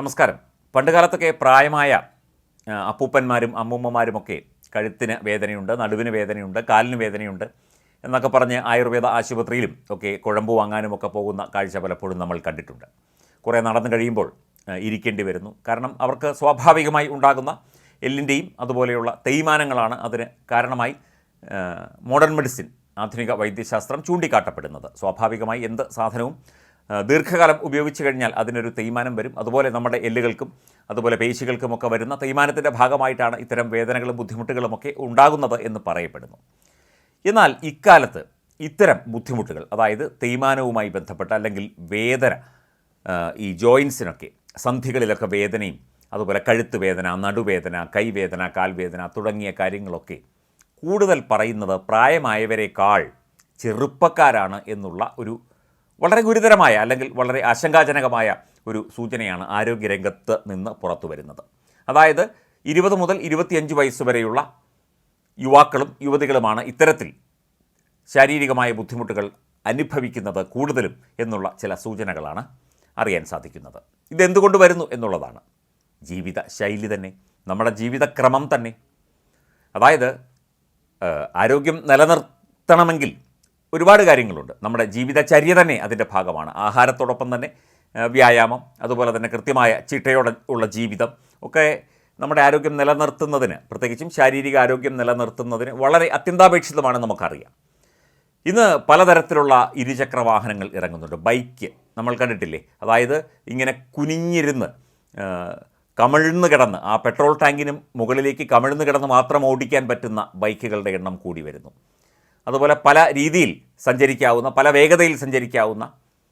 നമസ്കാരം. പണ്ടുകാലത്തൊക്കെ പ്രായമായ അപ്പൂപ്പന്മാരും അമ്മൂമ്മമാരുമൊക്കെ കഴുത്തിന് വേദനയുണ്ട് നടുവിന് വേദനയുണ്ട് കാലിന് വേദനയുണ്ട് എന്നൊക്കെ പറഞ്ഞ് ആയുർവേദ ആശുപത്രിയിലും ഒക്കെ കുഴമ്പ് വാങ്ങാനും ഒക്കെ പോകുന്ന കാഴ്ച പലപ്പോഴും നമ്മൾ കണ്ടിട്ടുണ്ട്. കുറേ നടന്നു കഴിയുമ്പോൾ ഇരിക്കേണ്ടി വരുന്നു. കാരണം അവർക്ക് സ്വാഭാവികമായി ഉണ്ടാകുന്ന എല്ലിന്റെയും അതുപോലെയുള്ള തേയ്മാനങ്ങളാണ് അതിന് കാരണമായി മോഡേൺ മെഡിസിൻ ആധുനിക വൈദ്യശാസ്ത്രം ചൂണ്ടിക്കാട്ടപ്പെടുന്നത്. സ്വാഭാവികമായി എന്ത് സാധനവും ദീർഘകാലം ഉപയോഗിച്ച് കഴിഞ്ഞാൽ അതിനൊരു തേയ്മാനം വരും. അതുപോലെ നമ്മുടെ എല്ലുകൾക്കും അതുപോലെ പേശികൾക്കുമൊക്കെ വരുന്ന തേയ്മാനത്തിന്റെ ഭാഗമായിട്ടാണ് ഇത്തരം വേദനകളും ബുദ്ധിമുട്ടുകളുമൊക്കെ ഉണ്ടാകുന്നത് എന്ന് പറയപ്പെടുന്നു. എന്നാൽ ഇക്കാലത്ത് ഇത്തരം ബുദ്ധിമുട്ടുകൾ അതായത് തേയ്മാനവുമായി ബന്ധപ്പെട്ട അല്ലെങ്കിൽ വേദന ഈ ജോയിൻസിനൊക്കെ സന്ധികളിലൊക്കെ വേദനയും അതുപോലെ കഴുത്ത് വേദന നടുവേദന കൈവേദന കാൽവേദന തുടങ്ങിയ കാര്യങ്ങളൊക്കെ കൂടുതൽ പറയുന്നത് പ്രായമായവരെക്കാൾ ചെറുപ്പക്കാരാണ് എന്നുള്ള ഒരു വളരെ ഗുരുതരമായ അല്ലെങ്കിൽ വളരെ ആശങ്കാജനകമായ ഒരു സൂചനയാണ് ആരോഗ്യരംഗത്ത് നിന്ന് പുറത്തു വരുന്നത്. അതായത് ഇരുപത് മുതൽ ഇരുപത്തിയഞ്ച് വയസ്സ് വരെയുള്ള യുവാക്കളും യുവതികളുമാണ് ഇത്തരത്തിൽ ശാരീരികമായ ബുദ്ധിമുട്ടുകൾ അനുഭവിക്കുന്നത് കൂടുതലും എന്നുള്ള ചില സൂചനകളാണ് അറിയാൻ സാധിക്കുന്നത്. ഇതെന്തുകൊണ്ട് വരുന്നു എന്നുള്ളതാണ്. ജീവിത ശൈലി തന്നെ നമ്മുടെ ജീവിതക്രമം തന്നെ. അതായത് ആരോഗ്യം നിലനിർത്തണമെങ്കിൽ ഒരുപാട് കാര്യങ്ങളുണ്ട്. നമ്മുടെ ജീവിതചര്യ തന്നെ അതിന്റെ ഭാഗമാണ്. ആഹാരത്തോടൊപ്പം തന്നെ വ്യായാമം അതുപോലെ തന്നെ കൃത്യമായ ചിട്ടയോടെ ഉള്ള ജീവിതം ഒക്കെ നമ്മുടെ ആരോഗ്യം നിലനിർത്തുന്നതിന് പ്രത്യേകിച്ചും ശാരീരിക ആരോഗ്യം നിലനിർത്തുന്നതിന് വളരെ അത്യന്താപേക്ഷിതമാണ് നമുക്കറിയാം. ഇന്ന് പലതരത്തിലുള്ള ഇരുചക്ര വാഹനങ്ങൾ ഇറങ്ങുന്നുണ്ട്. ബൈക്ക് നമ്മൾ കണ്ടിട്ടില്ലേ? അതായത് ഇങ്ങനെ കുനിഞ്ഞിരുന്ന് കമിഴ്ന്ന് കിടന്ന് ആ പെട്രോൾ ടാങ്കിനും മുകളിലേക്ക് കമിഴ്ന്ന് കിടന്ന് മാത്രം ഓടിക്കാൻ പറ്റുന്ന ബൈക്കുകളുടെ എണ്ണം കൂടി വരുന്നു. അതുപോലെ പല രീതിയിൽ സഞ്ചരിക്കാവുന്ന പല വേഗതയിൽ സഞ്ചരിക്കാവുന്ന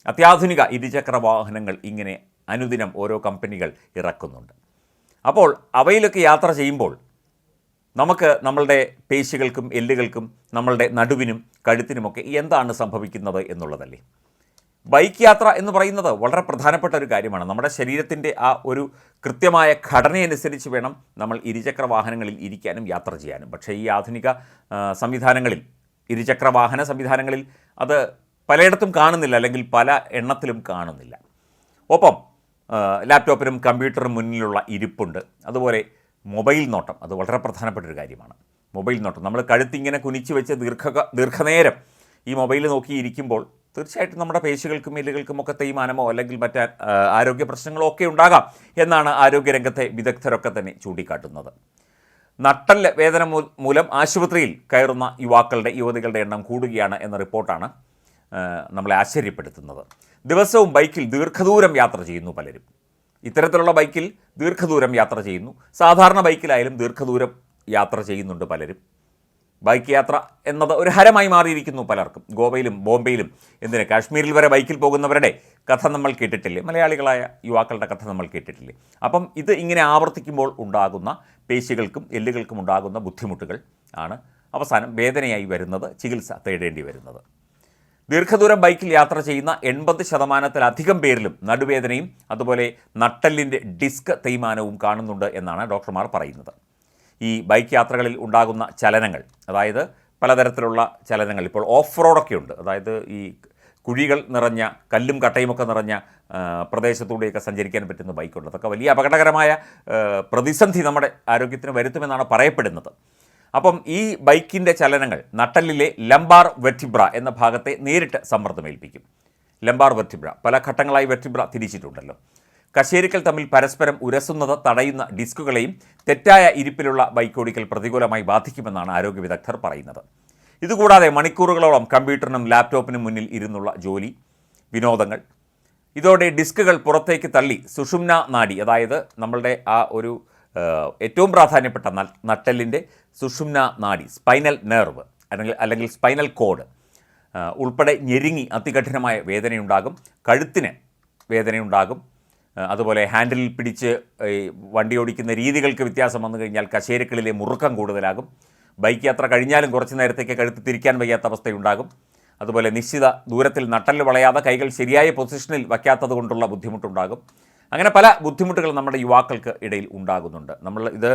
അത്യാധുനിക ഇരുചക്ര വാഹനങ്ങൾ ഇങ്ങനെ അനുദിനം ഓരോ കമ്പനികൾ ഇറക്കുന്നുണ്ട്. അപ്പോൾ അവയിലൊക്കെ യാത്ര ചെയ്യുമ്പോൾ നമുക്ക് നമ്മളുടെ പേശികൾക്കും എല്ലുകൾക്കും നമ്മളുടെ നടുവിനും കഴുത്തിനുമൊക്കെ എന്താണ് സംഭവിക്കുന്നത് എന്നുള്ളതല്ലേ? ബൈക്ക് യാത്ര എന്ന് പറയുന്നത് വളരെ പ്രധാനപ്പെട്ട ഒരു കാര്യമാണ്. നമ്മുടെ ശരീരത്തിന്റെ ആ ഒരു കൃത്യമായ ഘടനയനുസരിച്ച് വേണം നമ്മൾ ഇരുചക്ര വാഹനങ്ങളിൽ ഇരിക്കാനും യാത്ര ചെയ്യാനും. പക്ഷേ ഈ ആധുനിക സംവിധാനങ്ങളിൽ ഇരുചക്ര വാഹന സംവിധാനങ്ങളിൽ അത് പലയിടത്തും കാണുന്നില്ല അല്ലെങ്കിൽ പല എണ്ണത്തിലും കാണുന്നില്ല. ഒപ്പം ലാപ്ടോപ്പിനും കമ്പ്യൂട്ടറും മുന്നിലുള്ള ഇരിപ്പുണ്ട്. അതുപോലെ മൊബൈൽ നോട്ടം അത് വളരെ പ്രധാനപ്പെട്ട ഒരു കാര്യമാണ്. മൊബൈൽ നോട്ടം നമ്മൾ കഴുത്തിങ്ങനെ കുനിച്ച് വെച്ച് ദീർഘ ദീർഘനേരം ഈ മൊബൈൽ നോക്കി ഇരിക്കുമ്പോൾ തീർച്ചയായിട്ടും നമ്മുടെ പേശികൾക്കും എല്ലുകൾക്കും ഒക്കെ തേയ്മാനമോ അല്ലെങ്കിൽ മറ്റ് ആരോഗ്യ പ്രശ്നങ്ങളോ ഒക്കെ ഉണ്ടാകാം എന്നാണ് ആരോഗ്യരംഗത്തെ വിദഗ്ധരൊക്കെ തന്നെ ചൂണ്ടിക്കാട്ടുന്നത്. നട്ടൽ വേദന മൂലം ആശുപത്രിയിൽ കയറുന്ന യുവാക്കളുടെ യുവതികളുടെ എണ്ണം കൂടുകയാണ് എന്ന റിപ്പോർട്ടാണ് നമ്മളെ ആശ്ചര്യപ്പെടുത്തുന്നത്. ദിവസവും ബൈക്കിൽ ദീർഘദൂരം യാത്ര ചെയ്യുന്നു പലരും. ഇത്തരത്തിലുള്ള ബൈക്കിൽ ദീർഘദൂരം യാത്ര ചെയ്യുന്നു. സാധാരണ ബൈക്കിലായാലും ദീർഘദൂരം യാത്ര ചെയ്യുന്നുണ്ട് പലരും. ബൈക്ക് യാത്ര എന്നത് ഒരു ഹരമായി മാറിയിരിക്കുന്നു പലർക്കും. ഗോവയിലും ബോംബെയിലും എന്തിന് കാശ്മീരിൽ വരെ ബൈക്കിൽ പോകുന്നവരുടെ കഥ നമ്മൾ കേട്ടിട്ടില്ലേ? മലയാളികളായ യുവാക്കളുടെ കഥ നമ്മൾ കേട്ടിട്ടില്ലേ? അപ്പം ഇത് ഇങ്ങനെ ആവർത്തിക്കുമ്പോൾ ഉണ്ടാകുന്ന പേശികൾക്കും എല്ലുകൾക്കും ഉണ്ടാകുന്ന ബുദ്ധിമുട്ടുകൾ ആണ് അവസാനം വേദനയായി വരുന്നത് ചികിത്സ തേടേണ്ടി വരുന്നത്. ദീർഘദൂരം ബൈക്കിൽ യാത്ര ചെയ്യുന്ന എൺപത് ശതമാനത്തിലധികം പേരിലും നടുവേദനയും അതുപോലെ നട്ടലിന്റെ ഡിസ്ക് തേയ്മാനവും കാണുന്നുണ്ട് എന്നാണ് ഡോക്ടർമാർ പറയുന്നത്. ഈ ബൈക്ക് യാത്രകളിൽ ഉണ്ടാകുന്ന ചലനങ്ങൾ അതായത് പലതരത്തിലുള്ള ചലനങ്ങൾ ഇപ്പോൾ ഓഫ് റോഡൊക്കെ ഉണ്ട്. അതായത് ഈ കുഴികൾ നിറഞ്ഞ കല്ലും കട്ടയുമൊക്കെ നിറഞ്ഞ പ്രദേശത്തൂടെയൊക്കെ സഞ്ചരിക്കാൻ പറ്റുന്ന ബൈക്കുണ്ട് അതൊക്കെ വലിയ അപകടകരമായ പ്രതിസന്ധി നമ്മുടെ ആരോഗ്യത്തിന് വരുത്തുമെന്നാണ് പറയപ്പെടുന്നത്. അപ്പം ഈ ബൈക്കിന്റെ ചലനങ്ങൾ നട്ടലിലെ ലംബാർ വെർട്ടിബ്ര എന്ന ഭാഗത്തെ നേരിട്ട് സമ്മർദ്ദമേൽപ്പിക്കും. ലംബാർ വെർട്ടിബ്ര പല ഘട്ടങ്ങളായി വെർട്ടിബ്ര തിരിച്ചിട്ടുണ്ടല്ലോ. കശേരിക്കൽ തമ്മിൽ പരസ്പരം ഉരസുന്നത് തടയുന്ന ഡിസ്കുകളെയും തെറ്റായ ഇരിപ്പിലുള്ള ബൈക്ക് ഓടിക്കൽ പ്രതികൂലമായി ബാധിക്കുമെന്നാണ് ആരോഗ്യ വിദഗ്ധർ പറയുന്നത്. ഇതുകൂടാതെ മണിക്കൂറുകളോളം കമ്പ്യൂട്ടറിനും ലാപ്ടോപ്പിനും മുന്നിൽ ഇരുന്നുള്ള ജോലി വിനോദങ്ങൾ. ഇതോടെ ഡിസ്കുകൾ പുറത്തേക്ക് തള്ളി സുഷുമ്ന നാഡി അതായത് നമ്മളുടെ ആ ഒരു ഏറ്റവും പ്രാധാന്യപ്പെട്ട നട്ടലിന്റെ സുഷുമ്ന നാഡി സ്പൈനൽ നെർവ് അല്ലെങ്കിൽ അല്ലെങ്കിൽ സ്പൈനൽ കോഡ്. ഉൾപ്പെടെ ഞെരുങ്ങി അതികഠിനമായ വേദനയുണ്ടാകും കഴുത്തിന് വേദനയുണ്ടാകും. അതുപോലെ ഹാൻഡിലിൽ പിടിച്ച് വണ്ടി ഓടിക്കുന്ന രീതികൾക്ക് വ്യത്യാസം വന്നു കഴിഞ്ഞാൽ കശേരുക്കളിലെ മുറുക്കം കൂടുതലാകും. ബൈക്ക് യാത്ര കഴിഞ്ഞാലും കുറച്ച് നേരത്തേക്ക് കഴുത്ത് തിരിക്കാൻ വയ്യാത്ത അവസ്ഥയുണ്ടാകും. അതുപോലെ നിശ്ചിത ദൂരത്തിൽ നട്ടൽ വളയാതെ കൈകൾ ശരിയായ പൊസിഷനിൽ വയ്ക്കാത്തത് കൊണ്ടുള്ള ബുദ്ധിമുട്ടുണ്ടാകും. അങ്ങനെ പല ബുദ്ധിമുട്ടുകൾ നമ്മുടെ യുവാക്കൾക്ക് ഇടയിൽ ഉണ്ടാകുന്നുണ്ട്. നമ്മൾ ഇത്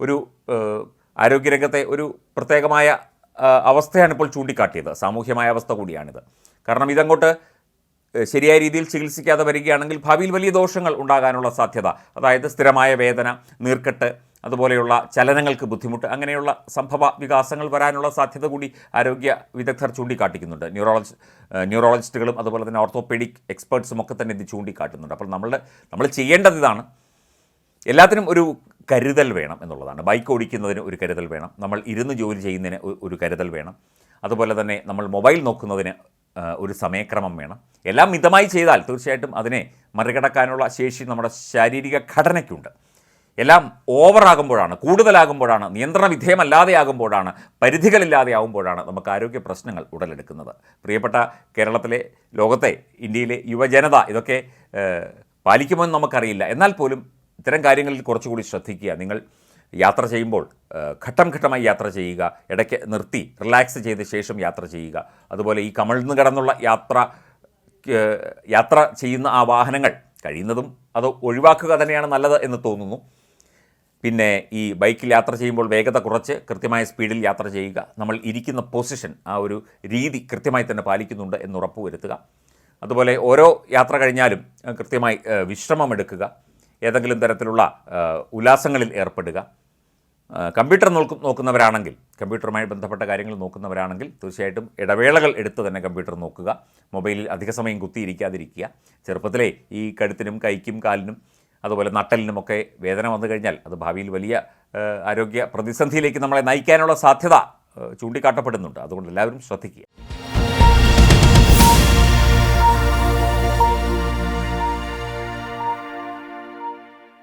ഒരു ആരോഗ്യരംഗത്തെ ഒരു പ്രത്യേകമായ അവസ്ഥയാണ് ഇപ്പോൾ ചൂണ്ടിക്കാട്ടിയത്. സാമൂഹ്യമായ അവസ്ഥ കൂടിയാണിത്. കാരണം ഇതങ്ങോട്ട് ശരിയായ രീതിയിൽ ചികിത്സിക്കാതെ വരികയാണെങ്കിൽ ഭാവിയിൽ വലിയ ദോഷങ്ങൾ ഉണ്ടാകാനുള്ള സാധ്യത. അതായത് സ്ഥിരമായ വേദന നീർക്കെട്ട് അതുപോലെയുള്ള ചലനങ്ങൾക്ക് ബുദ്ധിമുട്ട് അങ്ങനെയുള്ള സംഭവ വികാസങ്ങൾ വരാനുള്ള സാധ്യത കൂടി ആരോഗ്യ വിദഗ്ധർ ചൂണ്ടിക്കാട്ടിക്കുന്നുണ്ട്. ന്യൂറോളജി ന്യൂറോളജിസ്റ്റുകളും അതുപോലെ തന്നെ ഓർത്തോപെഡിക് എക്സ്പേർട്സും ഒക്കെ തന്നെ ഇത് ചൂണ്ടിക്കാട്ടുന്നുണ്ട്. അപ്പോൾ നമ്മളുടെ നമ്മൾ ചെയ്യേണ്ടത് ഇതാണ്. എല്ലാത്തിനും ഒരു കരുതൽ വേണം എന്നുള്ളതാണ്. ബൈക്ക് ഓടിക്കുന്നതിന് ഒരു കരുതൽ വേണം. നമ്മൾ ഇരുന്ന് ജോലി ചെയ്യുന്നതിന് ഒരു കരുതൽ വേണം. അതുപോലെ തന്നെ നമ്മൾ മൊബൈൽ നോക്കുന്നതിന് ഒരു സമയക്രമം വേണം. എല്ലാം മിതമായി ചെയ്താൽ തീർച്ചയായിട്ടും അതിനെ മറികടക്കാനുള്ള ശേഷി നമ്മുടെ ശാരീരിക ഘടനയ്ക്കുണ്ട്. എല്ലാം ഓവറാകുമ്പോഴാണ് കൂടുതലാകുമ്പോഴാണ് നിയന്ത്രണ വിധേയമല്ലാതെ ആകുമ്പോഴാണ് പരിധികളില്ലാതെ ആകുമ്പോഴാണ് നമുക്ക് ആരോഗ്യ പ്രശ്നങ്ങൾ ഉടലെടുക്കുന്നത്. പ്രിയപ്പെട്ട കേരളത്തിലെ ലോകത്തെ ഇന്ത്യയിലെ യുവജനത ഇതൊക്കെ പാലിക്കുമോ പാലിക്കുമെന്ന് നമുക്കറിയില്ല. എന്നാൽ പോലും ഇത്തരം കാര്യങ്ങളിൽ കുറച്ചുകൂടി ശ്രദ്ധിക്കുക. നിങ്ങൾ യാത്ര ചെയ്യുമ്പോൾ ഘട്ടം ഘട്ടമായി യാത്ര ചെയ്യുക ഇടയ്ക്ക് നിർത്തി റിലാക്സ് ചെയ്ത ശേഷം യാത്ര ചെയ്യുക. അതുപോലെ ഈ കമഴ്ന്നു കിടന്നുള്ള യാത്ര യാത്ര ചെയ്യുന്ന ആ വാഹനങ്ങൾ കഴിയുന്നതും അത് ഒഴിവാക്കുക തന്നെയാണ് നല്ലത് എന്ന് തോന്നുന്നു. പിന്നെ ഈ ബൈക്കിൽ യാത്ര ചെയ്യുമ്പോൾ വേഗത കുറച്ച് കൃത്യമായ സ്പീഡിൽ യാത്ര ചെയ്യുക. നമ്മൾ ഇരിക്കുന്ന പൊസിഷൻ ആ ഒരു രീതി കൃത്യമായി തന്നെ പാലിക്കുന്നുണ്ട് എന്ന് ഉറപ്പുവരുത്തുക അതുപോലെ ഓരോ യാത്ര കഴിഞ്ഞാലും കൃത്യമായി വിശ്രമം വിശ്രമമെടുക്കുക ഏതെങ്കിലും തരത്തിലുള്ള ഉല്ലാസങ്ങളിൽ ഏർപ്പെടുക. കമ്പ്യൂട്ടർ നോക്കും നോക്കുന്നവരാണെങ്കിൽ കമ്പ്യൂട്ടറുമായി ബന്ധപ്പെട്ട കാര്യങ്ങൾ നോക്കുന്നവരാണെങ്കിൽ തീർച്ചയായിട്ടും ഇടവേളകൾ എടുത്ത് തന്നെ കമ്പ്യൂട്ടർ നോക്കുക. മൊബൈലിൽ അധിക സമയം കുത്തിയിരിക്കാതിരിക്കുക. ചെറുപ്പത്തിലെ ഈ കഴുത്തിനും കൈക്കും കാലിനും അതുപോലെ നട്ടലിനുമൊക്കെ വേദന വന്നു കഴിഞ്ഞാൽ അത് ഭാവിയിൽ വലിയ ആരോഗ്യ പ്രതിസന്ധിയിലേക്ക് നമ്മളെ നയിക്കാനുള്ള സാധ്യത ചൂണ്ടിക്കാട്ടപ്പെടുന്നുണ്ട്. അതുകൊണ്ട് എല്ലാവരും ശ്രദ്ധിക്കുക.